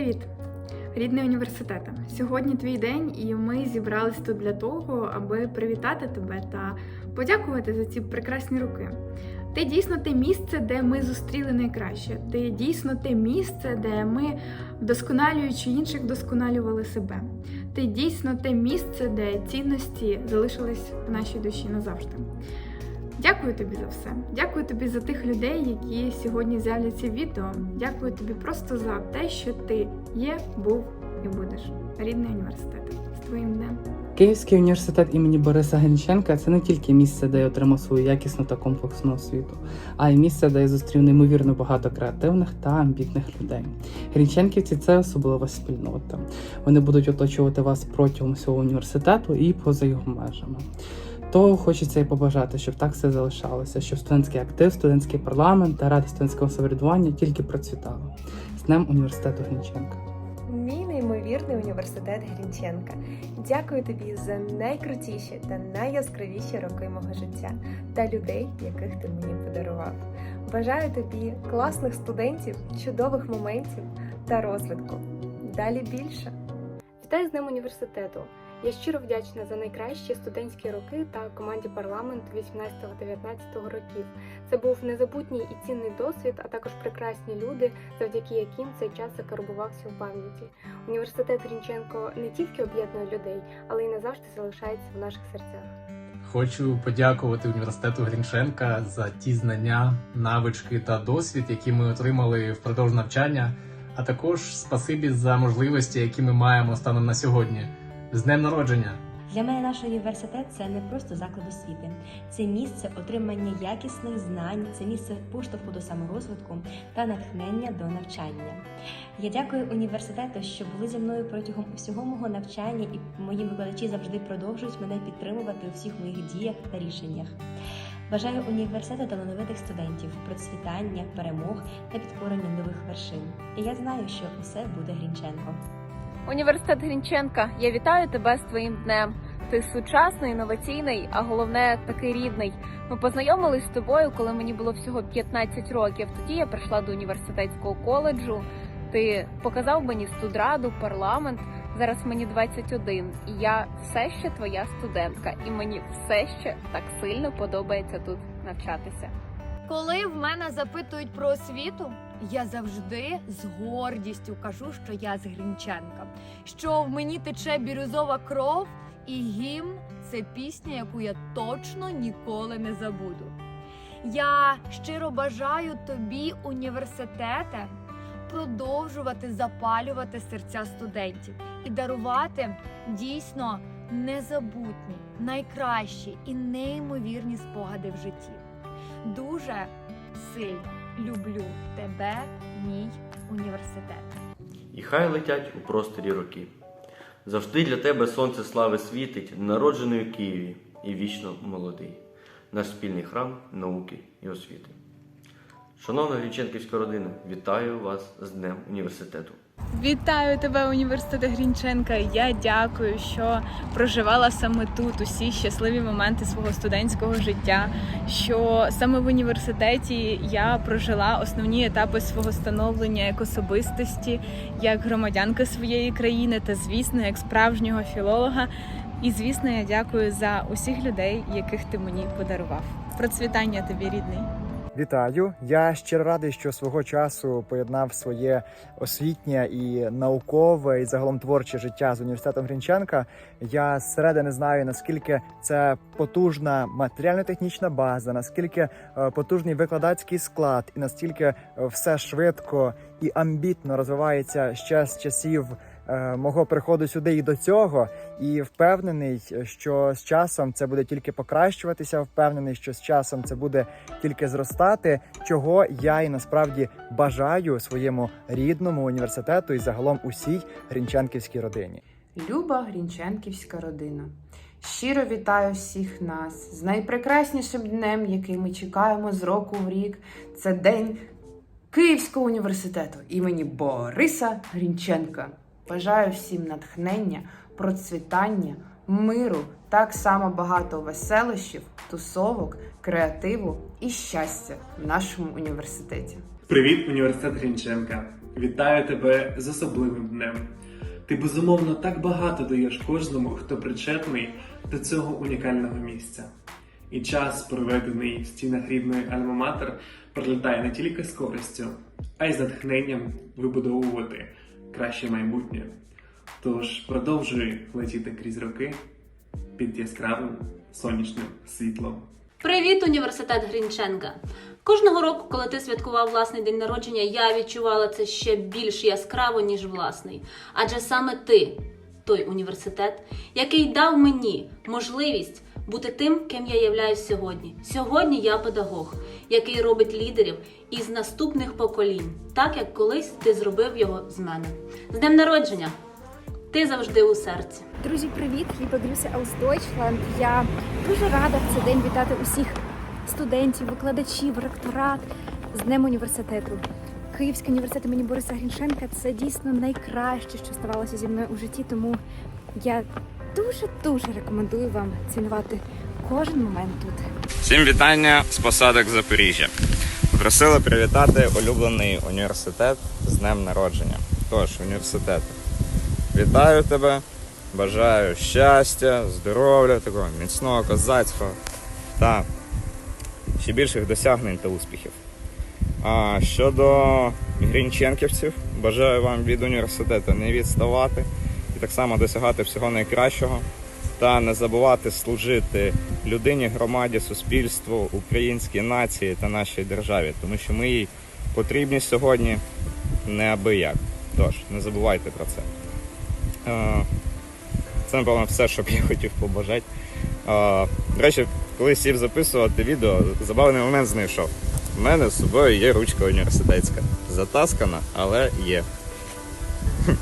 Привіт, рідний університет. Сьогодні твій день, і ми зібрались тут для того, аби привітати тебе та подякувати за ці прекрасні роки. Ти дійсно те місце, де ми зустріли найкраще. Ти дійсно те місце, де ми, вдосконалюючи інших, вдосконалювали себе. Ти дійсно те місце, де цінності залишились в нашій душі назавжди. Дякую тобі за все. Дякую тобі за тих людей, які сьогодні з'являться в відео. Дякую тобі просто за те, що ти є, був і будеш. Рідний університет. З твоїм днем. Київський університет імені Бориса Грінченка це не тільки місце, де я отримав свою якісну та комплексну освіту, а й місце, де я зустрів неймовірно багато креативних та амбітних людей. Грінченківці це особлива спільнота. Вони будуть оточувати вас протягом всього університету і поза його межами. То хочеться і побажати, щоб так все залишалося, щоб студентський актив, студентський парламент та рада студентського самоврядування тільки процвітали. З Днем університету Грінченка. Мій неймовірний університет Грінченка. Дякую тобі за найкрутіші та найяскравіші роки мого життя та людей, яких ти мені подарував. Бажаю тобі класних студентів, чудових моментів та розвитку. Далі більше. Вітаю з Днем університету. Я щиро вдячна за найкращі студентські роки та команді парламенту 18-19 років. Це був незабутній і цінний досвід, а також прекрасні люди, завдяки яким цей час закарбувався в пам'яті. Університет Грінченко не тільки об'єднує людей, але й назавжди залишається в наших серцях. Хочу подякувати університету Грінченка за ті знання, навички та досвід, які ми отримали впродовж навчання, а також спасибі за можливості, які ми маємо станом на сьогодні. З днем народження! Для мене наш університет це не просто заклад освіти, це місце отримання якісних знань, це місце поштовху до саморозвитку та натхнення до навчання. Я дякую університету, що були зі мною протягом всього мого навчання, і мої викладачі завжди продовжують мене підтримувати у всіх моїх діях та рішеннях. Бажаю університету талановитих студентів, процвітання, перемог та підкорення нових вершин. І я знаю, що усе буде Грінченко. Університет Грінченка, я вітаю тебе з твоїм днем. Ти сучасний, інноваційний, а головне такий рідний. Ми познайомились з тобою, коли мені було всього 15 років. Тоді я прийшла до університетського коледжу. Ти показав мені студраду, парламент. Зараз мені 21, і я все ще твоя студентка, і мені все ще так сильно подобається тут навчатися. Коли в мене запитують про освіту, я завжди з гордістю кажу, що я з Грінченка, що в мені тече бірюзова кров, і гімн це пісня, яку я точно ніколи не забуду. Я щиро бажаю тобі, університете, продовжувати запалювати серця студентів і дарувати дійсно незабутні, найкращі і неймовірні спогади в житті. Дуже сильно люблю тебе, мій університет. І хай летять у просторі роки. Завжди для тебе сонце слави світить, народжений у Києві і вічно молодий, наш спільний храм науки і освіти. Шановна Грінченківська родина, вітаю вас з Днем університету. Вітаю тебе, університет Грінченка. Я дякую, що проживала саме тут усі щасливі моменти свого студентського життя. Що саме в університеті я прожила основні етапи свого становлення як особистості, як громадянка своєї країни та, звісно, як справжнього філолога. І звісно, я дякую за усіх людей, яких ти мені подарував. Процвітання тобі, рідний. Вітаю! Я щиро радий, що свого часу поєднав своє освітнє і наукове і загалом творче життя з університетом Грінченка. Я зсередини знаю наскільки це потужна матеріально-технічна база, наскільки е, потужний викладацький склад, і настільки е, все швидко і амбітно розвивається ще з часів. Е, Мого приходу сюди і до цього, і впевнений, що з часом це буде тільки покращуватися. Впевнений, що з часом це буде тільки зростати, чого я і насправді бажаю своєму рідному університету і загалом усій грінченківській родині. Люба Грінченківська родина. Щиро вітаю всіх нас з найпрекраснішим днем, який ми чекаємо з року в рік. Це день Київського університету імені Бориса Грінченка. Бажаю всім натхнення, процвітання, миру, так само багато веселощів, тусовок, креативу і щастя в нашому університеті. Привіт, університет Грінченка! вітаю тебе з особливим днем. Ти безумовно так багато даєш кожному, хто причетний до цього унікального місця. І час, проведений в стінах рідної Альма-Матер, пролітає не тільки з користю, а й з натхненням вибудовувати краще майбутнє. Тож продовжуй летіти крізь роки під яскравим сонячним світлом. Привіт, університет Грінченка! Кожного року, коли ти святкував власний день народження, я відчувала це ще більш яскраво, ніж власний. Адже саме ти, той університет, який дав мені можливість бути тим, ким я являюсь сьогодні. Сьогодні я педагог, який робить лідерів із наступних поколінь, так як колись ти зробив його з мене. З днем народження! Ти завжди у серці. Друзі, привіт! Liebe Grüße aus Deutschland. Я дуже рада в цей день вітати усіх студентів, викладачів, ректорат з Днем університету. Київський університет імені Бориса Грінченка це дійсно найкраще, що ставалося зі мною у житті. Тому я дуже дуже рекомендую вам цінувати кожен момент тут. Всім вітання з посадок Запоріжжя. Просили привітати улюблений університет з днем народження. Тож, університет, вітаю тебе, бажаю щастя, здоров'я, такого міцного козацького та ще більших досягнень та успіхів. А щодо грінченківців, бажаю вам від університету не відставати так само досягати всього найкращого та не забувати служити людині, громаді, суспільству, українській нації та нашій державі, тому що ми їй потрібні сьогодні неабияк. Тож не забувайте про це. Е, Це, напевно, все, що б я хотів побажати. Е, До речі, коли сів записувати відео, забавний момент знайшов. У мене з собою є ручка університетська. Затаскана, але є.